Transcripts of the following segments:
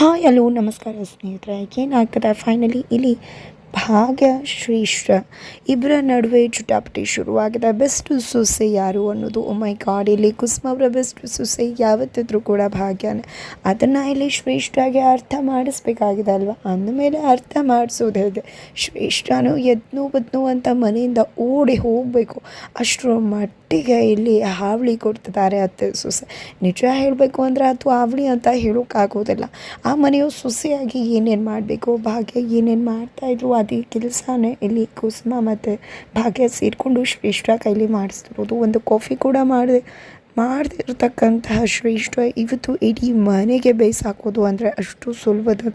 Hi hello ನಮಸ್ಕಾರ ಸ್ನೇಹಿತರೆ. ಏನಾಗ್ತದೆ ಫೈನಲಿ ಇಲ್ಲಿ ಭಾಗ್ಯ ಶ್ರೇಷ್ಠ ಇಬ್ಬರ ನಡುವೆ ಚುಟಾಪಟಿ ಶುರುವಾಗಿದೆ. ಬೆಸ್ಟ್ ಸೊಸೆ ಯಾರು ಅನ್ನೋದು ಮೈ ಗಾಡ್ ಇಲ್ಲಿ ಕುಸುಮ ಅವರ ಬೆಸ್ಟ್ ಸೊಸೆ ಯಾವತ್ತಿದ್ರೂ ಕೂಡ ಭಾಗ್ಯನೇ. ಅದನ್ನು ಇಲ್ಲಿ ಶ್ರೇಷ್ಠಾಗಿ ಅರ್ಥ ಮಾಡಿಸ್ಬೇಕಾಗಿದೆ ಅಲ್ವಾ? ಅಂದಮೇಲೆ ಅರ್ಥ ಮಾಡಿಸೋದು ಹೇಗೆ? ಶ್ರೇಷ್ಠನು ಎದ್ನು ಬದ್ನು ಅಂತ ಮನೆಯಿಂದ ಓಡಿ ಹೋಗಬೇಕು. ಅಷ್ಟರ ಮಟ್ಟಿಗೆ ಇಲ್ಲಿ ಹಾವಳಿ ಕೊಡ್ತಿದ್ದಾರೆ ಅತ್ತೆ ಸೊಸೆ. ನಿಜ ಹೇಳಬೇಕು ಅಂದರೆ ಅದು ಹಾವಳಿ ಅಂತ ಹೇಳೋಕ್ಕಾಗೋದಿಲ್ಲ. ಆ ಮನೆಯು ಸೊಸೆಯಾಗಿ ಏನೇನು ಮಾಡಬೇಕು, ಭಾಗ್ಯ ಏನೇನು ಮಾಡ್ತಾಯಿದ್ರು ಅದೇ ಕೆಲಸನೇ ಇಲ್ಲಿ ಕುಸುಮ ಮತ್ತು ಭಾಗ್ಯ ಸೇರಿಕೊಂಡು ಶ್ರೇಷ್ಠ ಕೈಲಿ ಮಾಡಿಸ್ತಿರೋದು. ಒಂದು ಕಾಫಿ ಕೂಡ ಮಾಡಿದೆ. ಮಾಡ್ತಿರ್ತಕ್ಕಂತಹ ಶ್ರೇಷ್ಠ, ಇವತ್ತು ಇಡೀ ಮನೆಗೆ ಬೇಯಿಸಾಕೋದು ಅಂದರೆ ಅಷ್ಟು ಸುಲಭದ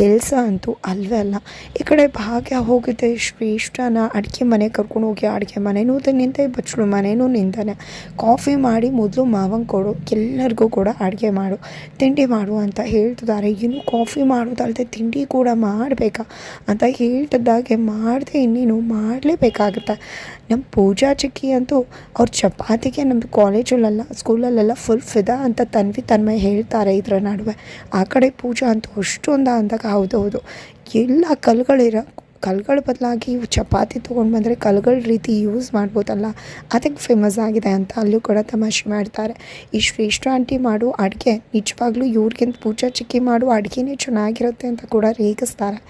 ಕೆಲಸ ಅಂತೂ ಅಲ್ವೇ ಅಲ್ಲ. ಈ ಕಡೆ ಭಾಗ್ಯ ಹೋಗಿದೆ, ಶ್ರೇಷ್ಠನ ಅಡುಗೆ ಮನೆ ಕರ್ಕೊಂಡು ಹೋಗಿ, ಅಡುಗೆ ಮನೆಯೂ ನಿಂತೆ ಬಚ್ಚಲು ಮನೆಯೂ ನಿಂತಾನೆ. ಕಾಫಿ ಮಾಡಿ ಮೊದಲು ಮಾವಂಗೆ ಕೊಡು, ಎಲ್ಲರಿಗೂ ಕೂಡ ಅಡುಗೆ ಮಾಡು, ತಿಂಡಿ ಮಾಡು ಅಂತ ಹೇಳ್ತಿದ್ದಾರೆ. ಇನ್ನು ಕಾಫಿ ಮಾಡೋದಲ್ಲದೆ ತಿಂಡಿ ಕೂಡ ಮಾಡಬೇಕಾ ಅಂತ ಹೇಳ್ತಿದ್ದಾಗೆ, ಮಾಡದೆ ಇನ್ನೇನು ಮಾಡಲೇಬೇಕಾಗುತ್ತೆ. ನಮ್ಮ ಪೂಜಾ ಚಿಕ್ಕಿ ಅಂತೂ ಅವ್ರ ಚಪಾತಿಗೆ ನಮ್ಮದು ಕಾಲೇಜಲ್ಲೆಲ್ಲ ಸ್ಕೂಲಲ್ಲೆಲ್ಲ ಫುಲ್ ಫಿದಾ ಅಂತ ತನ್ವಿ ತನ್ಮಯ ಹೇಳ್ತಾರೆ ಇದರ ನಡುವೆ. ಆ ಕಡೆ ಪೂಜಾ ಅಂತೂ ಅಷ್ಟೊಂದು ಅಂದಾಗ ಹೌದು ಹೌದು ಎಲ್ಲ ಕಲ್ಗಳಿರೋ ಕಲ್ಗಳ ಬದಲಾಗಿ ಚಪಾತಿ ತೊಗೊಂಡು ಬಂದರೆ ಕಲ್ಗಳ ರೀತಿ ಯೂಸ್ ಮಾಡ್ಬೋದಲ್ಲ? ಅದಕ್ಕೆ ಫೇಮಸ್ ಆಗಿದೆ ಅಂತ ಅಲ್ಲೂ ಕೂಡ ತಮಾಷೆ ಮಾಡ್ತಾರೆ. ಈ ಶ್ರೇಷ್ಠ ಆಂಟಿ ಮಾಡೋ ಅಡುಗೆ ನಿಜವಾಗ್ಲೂ ಇವ್ರಿಗಿಂತ ಪೂಜಾ ಚಿಕ್ಕಿ ಮಾಡೋ ಅಡುಗೆನೇ ಚೆನ್ನಾಗಿರುತ್ತೆ ಅಂತ ಕೂಡ ರೇಗಿಸ್ತಾರೆ.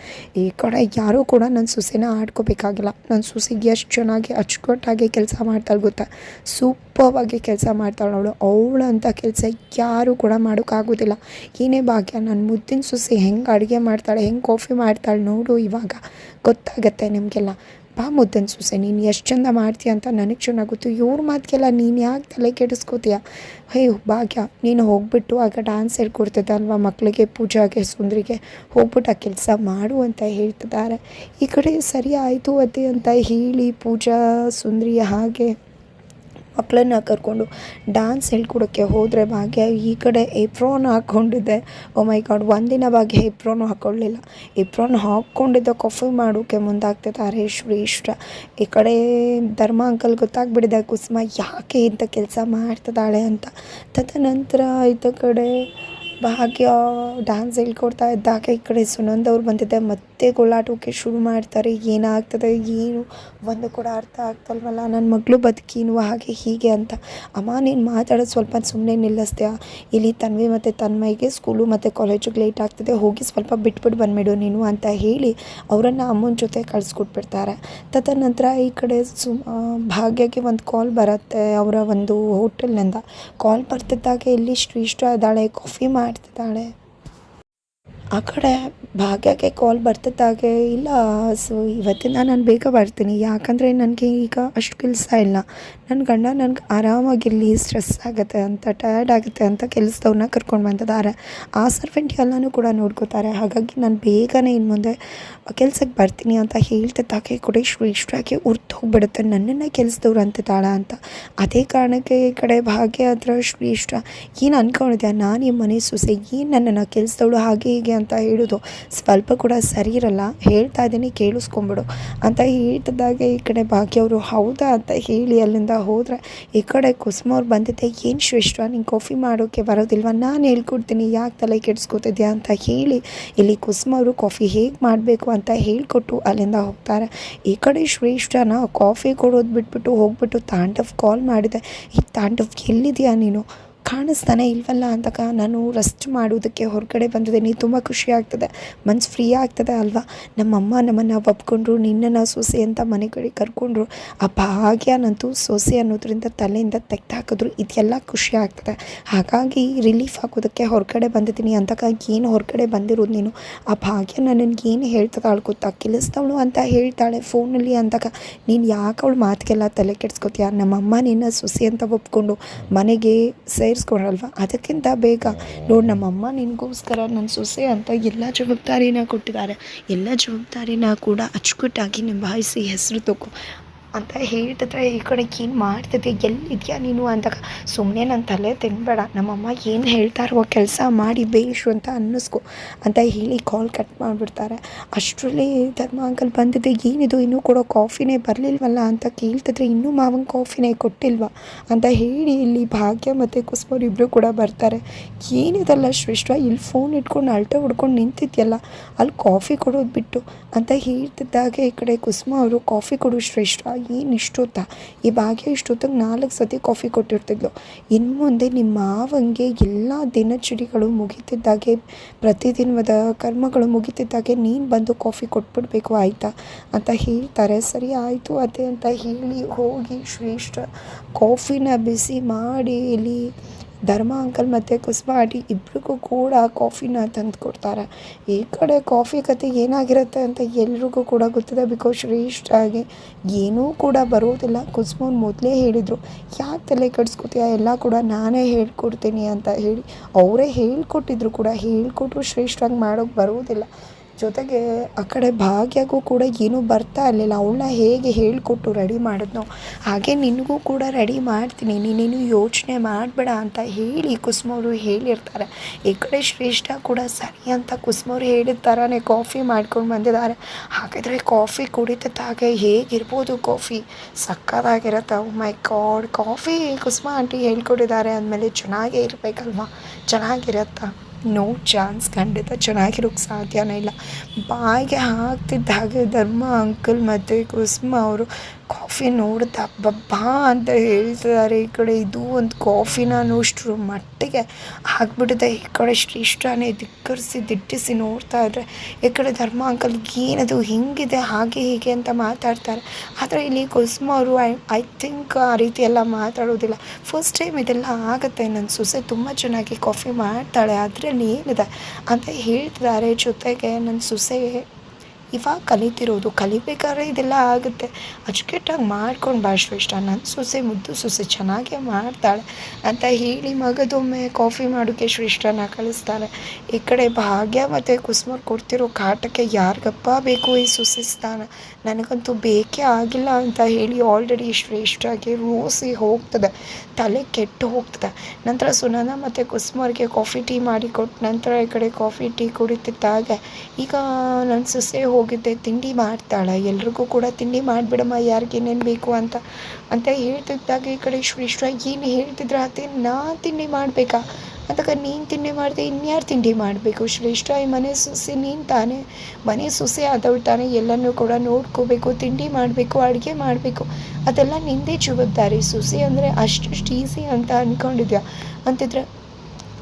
ಈ ಕಡೆ ಯಾರೂ ಕೂಡ ನನ್ನ ಸೊಸೆನ ಆಡ್ಕೋಬೇಕಾಗಿಲ್ಲ. ನನ್ನ ಸೊಸೆಗೆ ಎಷ್ಟು ಚೆನ್ನಾಗಿ ಅಚ್ಚುಕಟ್ಟಾಗಿ ಕೆಲಸ ಮಾಡ್ತಾಳೆ ಗೊತ್ತಾ? ಸೂಪರ್ವಾಗಿ ಕೆಲಸ ಮಾಡ್ತಾಳೆ ಅವಳು ಅವಳು ಅಂತ ಕೆಲಸ ಯಾರೂ ಕೂಡ ಮಾಡೋಕ್ಕಾಗೋದಿಲ್ಲ. ಏನೇ ಭಾಗ್ಯ ನನ್ನ ಮುದ್ದಿನ ಸೊಸೆ ಹೆಂಗೆ ಅಡುಗೆ ಮಾಡ್ತಾಳೆ, ಹೆಂಗೆ ಕಾಫಿ ಮಾಡ್ತಾಳೆ ನೋಡು ಇವಾಗ. ಗೊತ್ತಾಗತ್ತೆ ನಿಮಗೆಲ್ಲ. ಬಾ ಮುದ್ದನ್ ಸೂಸೆ, ನೀನು ಎಷ್ಟು ಚಂದ ಮಾಡ್ತೀಯ ಅಂತ ನನಗೆ ಚೆನ್ನಾಗಿ ಗೊತ್ತು ಇವ್ರ ಮಾತಿಗೆಲ್ಲ ನೀನು ಯಾಕೆ ತಲೆ ಕೆಡಿಸ್ಕೋತೀಯ? ಹೇ ಭಾಗ್ಯ. ನೀನು ಹೋಗ್ಬಿಟ್ಟು ಆಗ ಡ್ಯಾನ್ಸ್ ಹೇಳ್ಕೊಡ್ತಿದ್ದೆ ಅಲ್ವಾ ಮಕ್ಕಳಿಗೆ ಪೂಜಾಗೆ, ಸುಂದ್ರಿಗೆ? ಹೋಗ್ಬಿಟ್ಟು ಆ ಕೆಲಸ ಮಾಡು ಅಂತ ಹೇಳ್ತಿದ್ದಾರೆ. ಈ ಕಡೆ ಸರಿ ಆಯಿತು ಅದೇ ಅಂತ ಹೇಳಿ ಪೂಜಾ, ಸುಂದ್ರಿ ಹಾಗೆ ಮಕ್ಕಳನ್ನ ಕರ್ಕೊಂಡು ಡ್ಯಾನ್ಸ್ ಹೇಳ್ಕೊಡೋಕ್ಕೆ ಹೋದರೆ ಭಾಗ್ಯ ಈ ಕಡೆ ಎಪ್ರೋನ್ ಹಾಕ್ಕೊಂಡಿದ್ದೆ ಓ ಮೈ ಗಾಡ್ ಒಂದಿನ ಭಾಗ್ಯ ಎಪ್ರೋನು ಹಾಕ್ಕೊಳ್ಳಿಲ್ಲ ಎಪ್ರೋನ್ ಹಾಕ್ಕೊಂಡಿದ್ದ ಕಾಫಿ ಮಾಡೋಕ್ಕೆ ಮುಂದಾಗ್ತಿದ್ದಾರೆ ಇಷ್ಟ. ಈ ಕಡೆ ಧರ್ಮ ಅಂಕಲ್ ಗೊತ್ತಾಗ್ಬಿಟ್ಟಿದೆ, ಕುಸುಮ ಯಾಕೆ ಇಂಥ ಕೆಲಸ ಮಾಡ್ತಿದ್ದಾಳೆ ಅಂತ. ತದನಂತರ ಇದ್ದ ಕಡೆ ಭಾಗ್ಯ ಡ್ಯಾನ್ಸ್ ಹೇಳ್ಕೊಡ್ತಾ ಇದ್ದಾಗ ಈ ಕಡೆ ಸುನಂದ್ ಅವ್ರು ಬಂದಿದ್ದೆ ಮತ್ತೆ ಗೋಳಾಟೋಕೆ ಶುರು ಮಾಡ್ತಾರೆ. ಏನಾಗ್ತದೆ, ಏನು? ಒಂದು ಕೂಡ ಅರ್ಥ ಆಗ್ತಲ್ವಲ್ಲ? ನನ್ನ ಮಗಳು ಬದುಕಿನೂ ಹಾಗೆ ಹೀಗೆ ಅಂತ. ಅಮ್ಮ, ನೀನು ಮಾತಾಡೋದು ಸ್ವಲ್ಪ ಸುಮ್ಮನೆ ನಿಲ್ಲಿಸ್ತೀಯಾ? ಇಲ್ಲಿ ತನ್ವಿ ಮತ್ತು ತನ್ಮಯ್ಗೆ ಸ್ಕೂಲು ಮತ್ತು ಕಾಲೇಜಿಗೆ ಲೇಟ್ ಆಗ್ತದೆ. ಹೋಗಿ ಸ್ವಲ್ಪ ಬಿಟ್ಬಿಟ್ಟು ಬಂದ್ಬಿಡು ನೀನು ಅಂತ ಹೇಳಿ ಅವರನ್ನು ಅಮ್ಮನ ಜೊತೆ ಕಳಿಸ್ಕೊಟ್ಬಿಡ್ತಾರೆ. ತದನಂತರ ಈ ಕಡೆ ಸುಮ್ ಭಾಗ್ಯಕ್ಕೆ ಒಂದು ಕಾಲ್ ಬರುತ್ತೆ ಅವರ ಒಂದು ಹೋಟೆಲ್ನಿಂದ. ಕಾಲ್ ಬರ್ತಿದ್ದಾಗ ಇಲ್ಲಿ ಶ್ರೇಷ್ಠ ಇದ್ದಾಳೆ ಕಾಫಿ ಮಾಡ್ತಿದ್ದಾಳೆ. ಆ ಕಡೆ ಭಾಗ್ಯಕ್ಕೆ ಕಾಲ್ ಬರ್ತದಾಗೆ ಇಲ್ಲ. ಸೊ ಇವತ್ತಿಂದ ನಾನು ಬೇಗ ಬರ್ತೀನಿ. ಯಾಕಂದರೆ ನನಗೆ ಈಗ ಅಷ್ಟು ಕೆಲಸ ಇಲ್ಲ. ನನ್ನ ಗಂಡ ನನಗೆ ಆರಾಮಾಗಿರಲಿ ಸ್ಟ್ರೆಸ್ ಆಗುತ್ತೆ ಅಂತ ಟಯರ್ಡ್ ಆಗುತ್ತೆ ಅಂತ ಕೆಲಸದವ್ರನ್ನ ಕರ್ಕೊಂಡು ಬಂದಿದ್ದಾರೆ ಆ ಸರ್ವೆಂಟ್ ಎಲ್ಲನೂ ಕೂಡ ನೋಡ್ಕೋತಾರೆ. ಹಾಗಾಗಿ ನಾನು ಬೇಗನೆ ಇನ್ನು ಮುಂದೆ ಕೆಲಸಕ್ಕೆ ಬರ್ತೀನಿ ಅಂತ ಹೇಳ್ತಿದ್ದಾಗೆ ಕೂಡ ಶ್ರೇಷ್ಠಾಗಿ ಉರ್ತು ಹೋಗ್ಬಿಡುತ್ತೆ. ನನ್ನನ್ನು ಕೆಲಸದವ್ರು ತಾಳ ಅಂತ. ಅದೇ ಕಾರಣಕ್ಕೆ ಈ ಕಡೆ ಭಾಗ್ಯ ಹತ್ರ ಇಷ್ಟ. ಏನು ಅಂದ್ಕೊಂಡಿದ್ಯಾ ನಾನು ಈ ಮನೆ ಸೊಸೆ, ಏನು ನನ್ನನ್ನು ಕೆಲಸದವಳು ಹಾಗೆ ಹೀಗೆ ಅಂತ ಹೇಳೋದು? ಸ್ವಲ್ಪ ಕೂಡ ಸರಿ ಇರಲ್ಲ, ಹೇಳ್ತಾ ಇದ್ದೀನಿ, ಕೇಳಿಸ್ಕೊಂಬಿಡು ಅಂತ ಹೇಳ್ತಿದ್ದಾಗ ಈ ಕಡೆ ಭಾಗ್ಯವರು ಹೌದಾ ಅಂತ ಹೇಳಿ ಅಲ್ಲಿಂದ ಹೋದರೆ ಈ ಕಡೆ ಕುಸುಮ ಅವ್ರು ಬಂದಿದ್ದೆ, ಏನು ಶ್ರೇಷ್ಠ, ನೀನು ಕಾಫಿ ಮಾಡೋಕ್ಕೆ ಬರೋದಿಲ್ವ? ನಾನು ಹೇಳ್ಕೊಡ್ತೀನಿ, ಯಾಕೆ ತಲೆ ಕೆಡಿಸ್ಕೊತಿದ್ಯಾ? ಅಂತ ಹೇಳಿ ಇಲ್ಲಿ ಕುಸುಮ ಅವರು ಕಾಫಿ ಹೇಗೆ ಮಾಡಬೇಕು ಅಂತ ಹೇಳಿಕೊಟ್ಟು ಅಲ್ಲಿಂದ ಹೋಗ್ತಾರೆ. ಈ ಕಡೆ ಶ್ರೇಷ್ಠನ ಕಾಫಿ ಕೊಡೋದು ಬಿಟ್ಬಿಟ್ಟು ಹೋಗ್ಬಿಟ್ಟು ತಾಂಡವ್ ಕಾಲ್ ಮಾಡಿದೆ ಈ ತಾಂಡವ್, ಎಲ್ಲಿದೆಯಾ ನೀನು? ಕಾಣಿಸ್ತಾನೆ ಇಲ್ವಲ್ಲ ಅಂದಾಗ ನಾನು ರೆಸ್ಟ್ ಮಾಡೋದಕ್ಕೆ ಹೊರಗಡೆ ಬಂದಿದ್ದೀನಿ ತುಂಬ ಖುಷಿ ಆಗ್ತದೆ. ಮನ್ಸು ಫ್ರೀ ಆಗ್ತದೆ ಅಲ್ವಾ? ನಮ್ಮಮ್ಮ ನಮ್ಮನ್ನು ಒಪ್ಕೊಂಡ್ರು, ನಿನ್ನನ್ನು ಸೊಸೆ ಅಂತ ಮನೆ ಕಡೆ ಕರ್ಕೊಂಡ್ರು. ಆ ಭಾಗ್ಯನಂತೂ ಸೊಸೆ ಅನ್ನೋದ್ರಿಂದ ತಲೆಯಿಂದ ತೆಗ್ದಾಕಿದ್ರು. ಇದೆಲ್ಲ ಖುಷಿ ಆಗ್ತದೆ. ಹಾಗಾಗಿ ರಿಲೀಫ್ ಹಾಕೋದಕ್ಕೆ ಹೊರಗಡೆ ಬಂದಿದ್ದೀನಿ ಅಂದಾಗ ಏನು ಹೊರಗಡೆ ಬಂದಿರೋದು ನೀನು? ಆ ಭಾಗ್ಯ ನನಗೆ ಏನು ಅವಳು ಗೊತ್ತಾ? ಕೆಲಸದವಳು ಅಂತ ಹೇಳ್ತಾಳೆ ಫೋನಲ್ಲಿ ಅಂದಾಗ ನೀನು ಯಾಕೆ ಅವಳು ಮಾತಿಗೆಲ್ಲ ತಲೆ ಕೆಡ್ಸ್ಕೊತೀಯ? ನಮ್ಮಮ್ಮ ನಿನ್ನ ಸೊಸೆ ಅಂತ ಒಪ್ಕೊಂಡು ಮನೆಗೆ ಸೇರಿಸ್ಕೊಂಡ್ರಲ್ವ? ಅದಕ್ಕಿಂತ ಬೇಗ. ನೋಡಿ ನಮ್ಮಮ್ಮ, ನಿನಗೋಸ್ಕರ ನನ್ನ ಸೊಸೆ ಅಂತ ಎಲ್ಲ ಜವಾಬ್ದಾರಿನ ಕೊಟ್ಟಿದ್ದಾರೆ. ಎಲ್ಲ ಜವಾಬ್ದಾರಿನ ಕೂಡ ಅಚ್ಚುಕಟ್ಟಾಗಿ ನಿಭಾಯಿಸಿ ಹೆಸರು ತಗೋ. ಅಂತ ಹೇಳ್ತಿದ್ರೆ ಈ ಕಡೆ ಏನು ಮಾಡ್ತಿದ್ದೆ ಎಲ್ಲಿದ್ಯಾ ನೀನು ಅಂದಾಗ ಸುಮ್ಮನೆ ನನ್ನ ತಲೆ ತಿನ್ಬೇಡ. ನಮ್ಮಮ್ಮ ಏನು ಹೇಳ್ತಾರೋ ಕೆಲಸ ಮಾಡಿ ಬೇಯಿಸು ಅಂತ ಅನ್ನಿಸ್ಕೊ ಅಂತ ಹೇಳಿ ಕಾಲ್ ಕಟ್ ಮಾಡಿಬಿಡ್ತಾರೆ. ಅಷ್ಟರಲ್ಲಿ ಧರ್ಮ ಅಂಕಲ್ ಬಂದಿದ್ದೆ ಏನಿದು? ಇನ್ನೂ ಕೊಡೋ ಕಾಫಿನೇ ಬರಲಿಲ್ವಲ್ಲ ಅಂತ ಕೇಳ್ತಿದ್ರೆ, ಇನ್ನೂ ಮಾವಂಗೆ ಕಾಫಿನೇ ಕೊಟ್ಟಿಲ್ವಾ ಅಂತ ಹೇಳಿ ಇಲ್ಲಿ ಭಾಗ್ಯ ಮತ್ತು ಕುಸುಮವ್ರು ಇಬ್ಬರು ಕೂಡ ಬರ್ತಾರೆ. ಏನಿದಲ್ಲ ಶ್ರೇಷ್ಠ, ಇಲ್ಲಿ ಫೋನ್ ಇಟ್ಕೊಂಡು ಅಲ್ಟೆ ಹೊಡ್ಕೊಂಡು ನಿಂತಿದ್ಯಲ್ಲ, ಅಲ್ಲಿ ಕಾಫಿ ಕೊಡೋದು ಬಿಟ್ಟು ಅಂತ ಹೇಳ್ತಿದ್ದಾಗೆ ಈ ಕಡೆ ಕುಸುಮ ಅವರು ಕಾಫಿ ಕೊಡು ಶ್ರೇಷ್ಠ ಏನು ಇಷ್ಟೊತ್ತ ಈ ಭಾಗ್ಯ ಇಷ್ಟೊತ್ತಿಗೆ ನಾಲ್ಕು ಸತಿ ಕಾಫಿ ಕೊಟ್ಟಿರ್ತಿದ್ಲು. ಇನ್ನು ಮುಂದೆ ನಿಮ್ಮ ಮಾವಂಗೆ ಎಲ್ಲ ದಿನಚರಿಗಳು ಮುಗಿತಿದ್ದಾಗೆ ಪ್ರತಿದಿನದ ಕರ್ಮಗಳು ಮುಗಿತಿದ್ದಾಗೆ ನೀನು ಬಂದು ಕಾಫಿ ಕೊಟ್ಬಿಡ್ಬೇಕು ಆಯಿತಾ? ಅಂತ ಹೇಳ್ತಾರೆ. ಸರಿ ಆಯಿತು ಅದೇ ಅಂತ ಹೇಳಿ ಹೋಗಿ ಶ್ರೇಷ್ಠ ಕಾಫಿನ ಬಿಸಿ ಮಾಡಿ ಇಲ್ಲಿ ಧರ್ಮ, ಅಂಕಲ್ ಮತ್ತು ಕುಸುಮ ಆಂಟಿ ಇಬ್ರಿಗೂ ಕೂಡ ಕಾಫಿನ ತಂದು ಕೊಡ್ತಾರೆ. ಈ ಕಡೆ ಕಾಫಿ ಕತೆ ಏನಾಗಿರುತ್ತೆ ಅಂತ ಎಲ್ರಿಗೂ ಕೂಡ ಗೊತ್ತಿದೆ. ಬಿಕಾಸ್ ಶ್ರೇಷ್ಠ ಆಗಿ ಏನೂ ಕೂಡ ಬರೋದಿಲ್ಲ. ಕುಸುಮನ್ ಮೊದಲೇ ಹೇಳಿದರು, ಯಾಕೆ ತಲೆ ಕೆಡಿಸ್ಕೊತೀಯ? ಎಲ್ಲ ಕೂಡ ನಾನೇ ಹೇಳ್ಕೊಡ್ತೀನಿ ಅಂತ ಹೇಳಿ. ಅವರೇ ಹೇಳ್ಕೊಟ್ಟಿದ್ರು ಕೂಡ, ಹೇಳ್ಕೊಟ್ರು ಶ್ರೇಷ್ಠವಾಗಿ ಮಾಡೋಕ್ಕೆ ಬರೋದಿಲ್ಲ. ಜೊತೆಗೆ ಆ ಕಡೆ ಭಾಗ್ಯಗೂ ಕೂಡ ಏನೂ ಬರ್ತಾ ಇರಲಿಲ್ಲ. ಅವಳನ್ನ ಹೇಗೆ ಹೇಳಿಕೊಟ್ಟು ರೆಡಿ ಮಾಡಿದ್ನೋ, ಹಾಗೆ ನಿನಗೂ ಕೂಡ ರೆಡಿ ಮಾಡ್ತೀನಿ. ನೀನೇನು ಯೋಚನೆ ಮಾಡಬೇಡ ಅಂತ ಹೇಳಿ ಕುಸುಮವರು ಹೇಳಿರ್ತಾರೆ. ಈ ಕಡೆ ಶ್ರೇಷ್ಠ ಕೂಡ ಸರಿ ಅಂತ ಕುಸುಮವ್ರು ಹೇಳಿದ ಥರನೇ ಕಾಫಿ ಮಾಡ್ಕೊಂಡು ಬಂದಿದ್ದಾರೆ. ಹಾಗಾದರೆ ಕಾಫಿ ಕುಡಿತಿದ್ದಾಗೆ ಹೇಗಿರ್ಬೋದು ಕಾಫಿ ಸಕ್ಕತ್ತಾಗಿರುತ್ತೆ. ಮೈ ಕಾಡ್ ಕಾಫಿ ಕುಸುಮ ಆಂಟಿ ಹೇಳ್ಕೊಟ್ಟಿದ್ದಾರೆ ಅಂದಮೇಲೆ ಚೆನ್ನಾಗೇ ಇರಬೇಕಲ್ವಾ? ಚೆನ್ನಾಗಿರತ್ತಾ? ನೋ ಚಾನ್ಸ್ ಖಂಡಿತ ಚೆನ್ನಾಗಿರೋಕ್ಕೆ ಸಾಧ್ಯನೇ ಇಲ್ಲ. ಬಾಯಿಗೆ ಹಾಕ್ತಿದ್ದ ಹಾಗೆ ಧರ್ಮ ಅಂಕಲ್ ಮತ್ತು ಕುಸುಮ ಅವರು ಕಾಫಿ ನೋಡ್ತಾ ಬಬ್ಬಾ ಅಂತ ಹೇಳ್ತಿದ್ದಾರೆ ಈ ಕಡೆ. ಇದು ಒಂದು ಕಾಫಿನ ಅನ್ನೋಷ್ಟ್ರ ಮಟ್ಟಿಗೆ ಆಗ್ಬಿಟ್ಟಿದೆ. ಈ ಕಡೆ ಶ್ರೇಷ್ಠನೇ ಧಿಕ್ಕರಿಸಿ, ದಿಟ್ಟಿಸಿ ನೋಡ್ತಾ ಇದ್ರೆ ಈ ಕಡೆ ಧರ್ಮ ಅಂಕಲ್ ಏನದು ಹಿಂಗಿದೆ, ಹಾಗೆ ಹೀಗೆ ಅಂತ ಮಾತಾಡ್ತಾರೆ. ಆದರೆ ಇಲ್ಲಿ ಕುಸುಮ ಅವರು, ಐ ಐ ಥಿಂಕ್ ಆ ರೀತಿ ಎಲ್ಲ ಮಾತಾಡೋದಿಲ್ಲ. ಫಸ್ಟ್ ಟೈಮ್ ಇದೆಲ್ಲ ಆಗುತ್ತೆ. ನನ್ನ ಸೊಸೆ ತುಂಬ ಚೆನ್ನಾಗಿ ಕಾಫಿ ಮಾಡ್ತಾಳೆ. ಅದರಲ್ಲಿ ಏನಿದೆ ಅಂತ ಹೇಳ್ತಿದ್ದಾರೆ. ಜೊತೆಗೆ ನನ್ನ ಸೊಸೆ ಇವಾಗ ಕಲಿತಿರೋದು, ಕಲಿಬೇಕಾದ್ರೆ ಇದೆಲ್ಲ ಆಗುತ್ತೆ. ಅಚ್ಚುಕಟ್ಟಾಗಿ ಮಾಡ್ಕೊಂಡು ಭಾಳ ಶ್ರೇಷ್ಠ ನನ್ನ ಸೊಸೆ ಮುದ್ದು ಸೊಸೆ ಚೆನ್ನಾಗೇ ಮಾಡ್ತಾಳೆ. ಅಂತ ಹೇಳಿ ಮಗದೊಮ್ಮೆ ಕಾಫಿ ಮಾಡೋಕ್ಕೆ ಶ್ರೇಷ್ಠನ ಕಳಿಸ್ತಾರೆ ಈ ಕಡೆ ಭಾಗ್ಯ ಮತ್ತು ಕುಸುಮರ್ ಕೊಡ್ತಿರೋ ಕಾಟಕ್ಕೆ ಯಾರಿಗಪ್ಪ ಬೇಕು ಈ ಸೊಸೆ ಸ್ಥಾನ? ನನಗಂತೂ ಬೇಕೇ ಆಗಿಲ್ಲ ಅಂತ ಹೇಳಿ ಆಲ್ರೆಡಿ ಶ್ರೇಷ್ಠಾಗಿ ರೋಸಿ ಹೋಗ್ತದೆ. ತಲೆ ಕೆಟ್ಟು ಹೋಗ್ತದೆ. ನಂತರ ಸುನಂದ ಮತ್ತು ಕುಸುಮರ್ಗೆ ಕಾಫಿ ಟೀ ಮಾಡಿ ಕೊಟ್ಟ ನಂತರ ಈ ಕಡೆ ಕಾಫಿ ಟೀ ಕುಡಿತಿದ್ದಾಗ ಈಗ ನನ್ನ ಸೊಸೆ ಹೋಗಿದ್ದೆ, ತಿಂಡಿ ಮಾಡ್ತಾಳೆ, ಎಲ್ರಿಗೂ ಕೂಡ ತಿಂಡಿ ಮಾಡಿಬಿಡಮ್ಮ ಯಾರಿಗೇನೇನು ಬೇಕು ಅಂತ. ಅಂತ ಹೇಳ್ತಿದ್ದಾಗ ಈ ಕಡೆ ಶ್ರೀಶ್ವರ ಏನು ಹೇಳ್ತಿದ್ರೆ ಅದೇ ನಾ ತಿಂಡಿ ಮಾಡಬೇಕಾ? ಅಂತಕ ನೀನು ತಿಂಡಿ ಮಾಡಿದೆ, ಇನ್ಯಾರು ತಿಂಡಿ ಮಾಡಬೇಕು? ಶ್ರೇಷ್ಠ ಈ ಮನೆ ಸುಸಿ ನೀನು ತಾನೇ. ಮನೆ ಸುಸಿ ಆದವಳು ತಾನೇ, ಎಲ್ಲನೂ ಕೂಡ ನೋಡ್ಕೋಬೇಕು, ತಿಂಡಿ ಮಾಡಬೇಕು, ಅಡುಗೆ ಮಾಡಬೇಕು. ಅದೆಲ್ಲ ನಿಂದೇ ಜವಾಬ್ದಾರಿ. ಸುಸಿ ಅಂದರೆ ಅಷ್ಟು ಈಸಿ ಅಂತ ಅಂದ್ಕೊಂಡಿದ್ಯಾ ಅಂತಿದ್ರೆ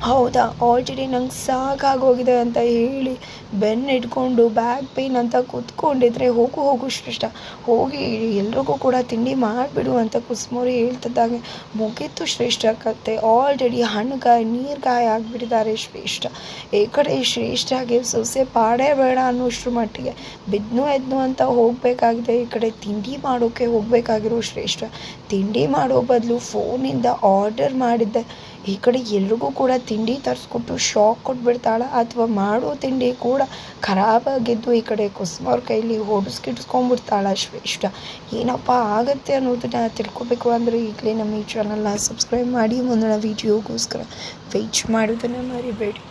ಹೌದಾ? ಆಲ್ರೆಡಿ ನಂಗೆ ಸಾಕಾಗೋಗಿದೆ ಅಂತ ಹೇಳಿ ಬೆನ್ನು ಇಟ್ಕೊಂಡು ಬ್ಯಾಕ್ ಪೇನ್ ಅಂತ ಕೂತ್ಕೊಂಡಿದ್ರೆ ಹೋಗು ಹೋಗು ಶ್ರೇಷ್ಠ. ಹೋಗಿ ಎಲ್ರಿಗೂ ಕೂಡ ತಿಂಡಿ ಮಾಡಿಬಿಡು ಅಂತ ಕುಸ್ಮೋರಿ ಹೇಳ್ತಿದ್ದಾಗೆ. ಮುಗೀತು ಶ್ರೇಷ್ಠ ಕತೆ. ಆಲ್ರೆಡಿ ಹಣ್ಣುಗಾಯಿ ನೀರ್ಗಾಯಿ ಆಗಿಬಿಟ್ಟಿದ್ದಾರೆ ಶ್ರೇಷ್ಠ. ಈ ಕಡೆ ಶ್ರೇಷ್ಠಗೆ ಸೊಸೆ ಪಾಡೇ ಬೇಡ ಅನ್ನೋಷ್ಟ್ರ ಮಟ್ಟಿಗೆ ಬಿದ್ನು, ಎದ್ನು ಅಂತ ಹೋಗಬೇಕಾಗಿದೆ. ಈ ಕಡೆ ತಿಂಡಿ ಮಾಡೋಕ್ಕೆ ಹೋಗಬೇಕಾಗಿರೋ ಶ್ರೇಷ್ಠ. ತಿಂಡಿ ಮಾಡೋ ಬದಲು ಫೋನಿಂದ ಆರ್ಡರ್ ಮಾಡಿದ್ದೆ. ಈ ಕಡೆ ಎಲ್ರಿಗೂ ಕೂಡ ತಿಂಡಿ ತರಿಸ್ಕೊಟ್ಟು ಶಾಕ್ ಕೊಟ್ಬಿಡ್ತಾಳೆ ಅಥವಾ ಮಾಡೋ ತಿಂಡಿ ಕೂಡ ಖರಾಬಾಗಿದ್ದು ಈ ಕಡೆ ಕುಸುಮವ್ರ ಕೈಲಿ ಹೊಡಿಸ್ಕಿಟ್ಸ್ಕೊಂಡ್ಬಿಡ್ತಾಳ ಶ್ರೇಷ್ಠ. ಏನಪ್ಪ ಆಗುತ್ತೆ ಅನ್ನೋದನ್ನ ತಿಳ್ಕೊಬೇಕು ಅಂದರೆ ಈಗಲೇ ನಮ್ಮ ಈ ಚಾನಲ್ನ ಸಬ್ಸ್ಕ್ರೈಬ್ ಮಾಡಿ ಮುಂದಿನ ವೀಡಿಯೋಗೋಸ್ಕರ ವೆಯ್ಟ್ ಮಾಡೋದನ್ನು ಮರಿಬೇಡಿ.